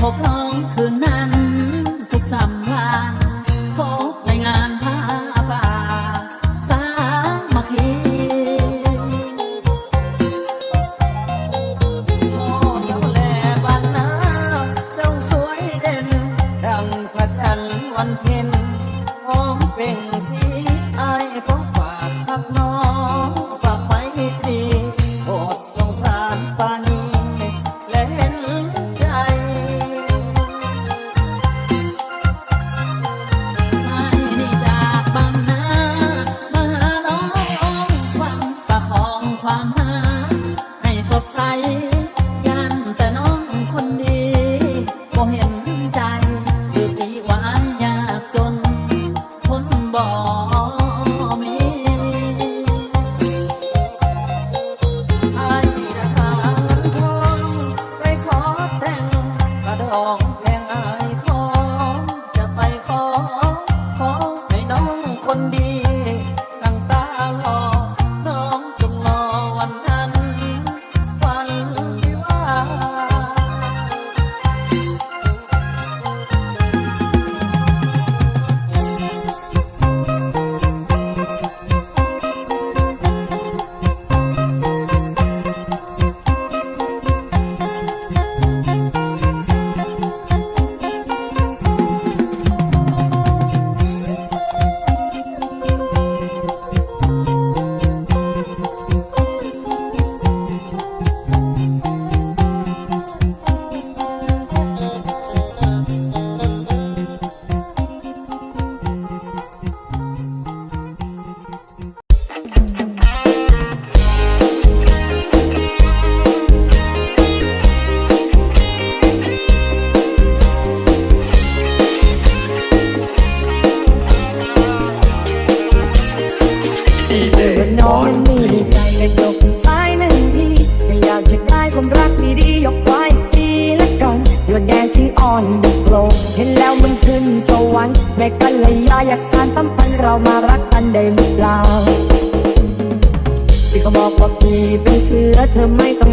พบน้องคืนนั้น ทุกสำคัญพบในงานผ้าป่าสามัคคีขอเที่ยวันเพ็ญ cogiendo.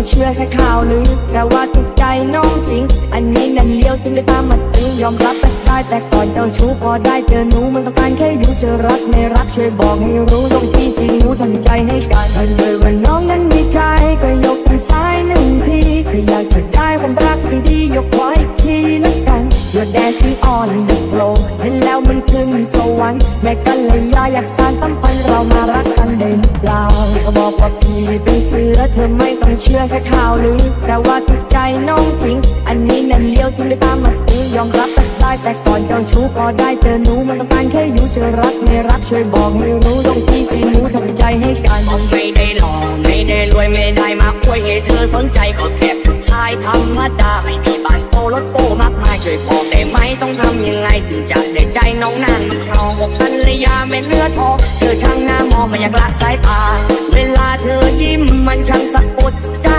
เชื่อแค่ข่าวลือแต่ว่าถูกใจน้องจริง อันนี้นั่นเลี้ยวถึงได้ตามมาถึงยอมรับแต่ได้แต่ก่อนเจ้าชู้พอได้เจอหนูมันต้องการแค่อยู่จะรักไม่รักช่วยบอกให้รู้ตรงที่สิหนูทำใจให้กันถ้าเลยว่าน้องนั้นมีใจก็ยกทางซ้ายหนึ่งทีถ้าอยากจะได้ความรักดียกไวาอีกทีละกัน You're dancing on the floor เห็นแล้วมันขึ้นสวรรค์แม่กันเลยยาอยากสานสัมพันเรามารักกันได้หรือเปล่าเขาบอกว่าพี่เป็นเสือเธอไม่ต้องเชื่อแค่ข่าวลือแต่ว่าถูกใจน้องจริง อันนี้นั่นเลี้ยวถึงได้ตามมาตื้อยอมรับแต่ได้แต่ก่อนเจ้าชู้พอได้เจอหนูมันต้องการแค่อยู่จะรักไม่รักช่วยบอกให้รู้ตรงที่สิหนูทำใจให้กันไม่ได้หล่อไม่ได้รวยไม่ได้มาอวยให้เธอสนใจก็แค่ผู้ชายธรรมดาไม่มีบ้านโตรถโปมากมา ช่วยบอกได้ไหมต้องทำยังไงถึงจะได้ใจน้องนางมาครองอกภรรยาไม่เลือดทองเธอช่างหน้ามองมาอยากละสายตา เวลาเธอยิ้มมันช่างสะกดใจ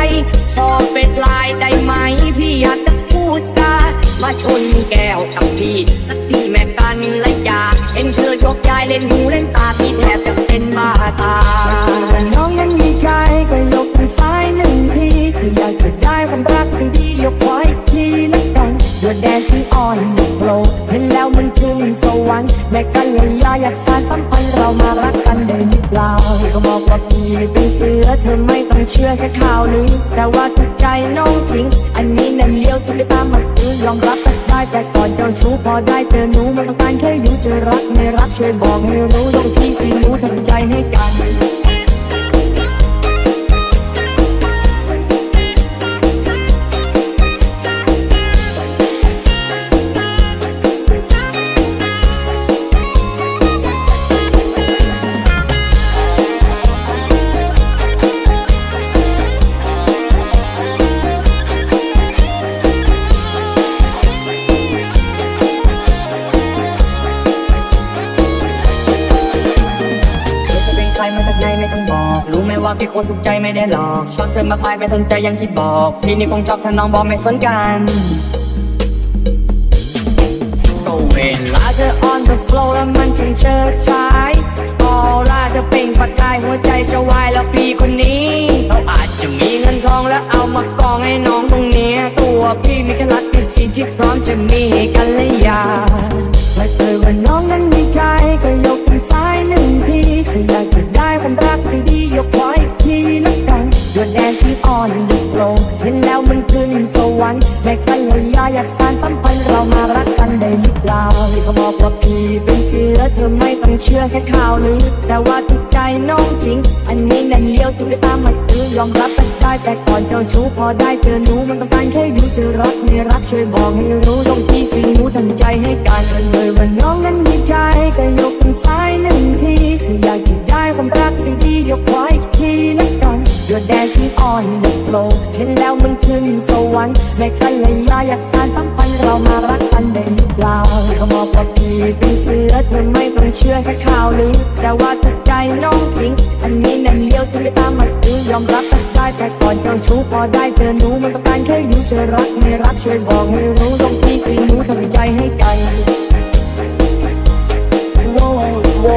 เป็นเสือเธอไม่ต้องเชื่อแค่ข่าวลือแต่ว่าทุกใจน้องจริง อันนี้นั่นเลี้ยวถึงได้ตามมาตื้อยอมรับแต่ได้แต่ก่อนเจ้าชู้พอได้เจอหนูมันต้องการแค่อยู่จะรักไม่รักช่วยบอกให้รู้ตรงที่สิหนูทำใจให้กัน คนถูกใจไม่ได้หลอก ชอบเธอมากมายไม่สนใจยังที่บอก พี่นี่คงชอบถ้าน้องบอกไม่สนกันก็เวลาเธอ on the floor แล้วมันช่างเชิดชายออร่าเธอเปล่งประกายหัวใจจะวายแล้วพี่คนนี้เขาอาจจะมีเงินทองแล้วเอามากองให้น้องตรงเนี้ยตัวพี่มีแค่รักจริงๆที่พร้อมจะมีให้กันและยากถ้าเกิดว่าน้องนั้น dancing on the floor เห็นแล้วมันขึ้นสวรรค์แม่กันยยาอยากสานสัมพันเรามารักกันได้หรือเปล่าเขาบอกว่าพี่เป็นเสือเธอไม่ต้องเชื่อแค่ข่าวลือแต่ว่าถูกใจน้องจริง อันนี้นั่นเลี้ยวถึงได้ตามมาตื้อยอมรับแต่ได้แต่ก่อนเจ้าชู้พอได้เจอหนูมันต้องการแค่อยู่จะรักไม่รักช่วยบอกให้รู้ตรงที่สิหนูทำใจให้การจนเลยว่าน้องนั้นมีใจก็ยกทางซ้ายหนึ่งทีถ้าอยากจะได้ความรักดีๆยกขวาอีกทีละกัน You're dancing on the floor เห็นแล้วมันขึ้นสวรรค์แม่กันเลยยาอยากสานสัมพันเรามารักกันได้หรือเปล่าเขาบอกว่าพี่เป็นเสือเธอไม่ต้องเชื่อแค่ข่าวลือแต่ว่าถูกใจน้องจริง อันนี้นั่นเลี้ยวถึงได้ตามมาตื้อยอมรับแต่ได้แต่ก่อนเจ้าชู้พอได้เจอหนูมันต้องการแค่อยู่จะรักไม่รักช่วยบอกให้รู้ตรงที่สิหนูทำใจให้กันโว้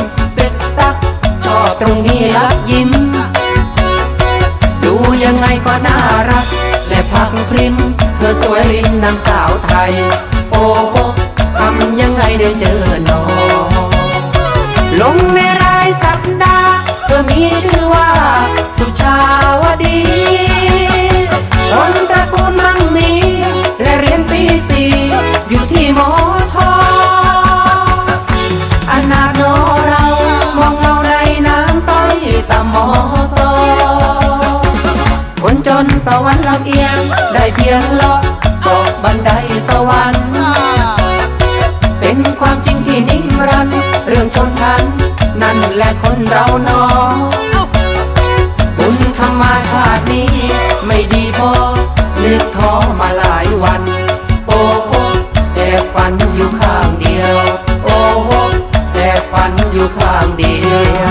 กช มีรักยิ้ม ดูยังไงก็น่ารัก และพักพริม เธอสวยริมนางสาวไทย โอ้โหทำยังไงได้เจอหนอลงในรายสัปดาห์เธอมีชื่อว่า แหละคนเราเนอบุญธรรมาชาตินี้ไม่ดีพอนึกท้อมาหลายวัน โอ้โหแต่ฝันอยู่ข้างเดียว โอ้โหแต่ฝันอยู่ข้างเดียว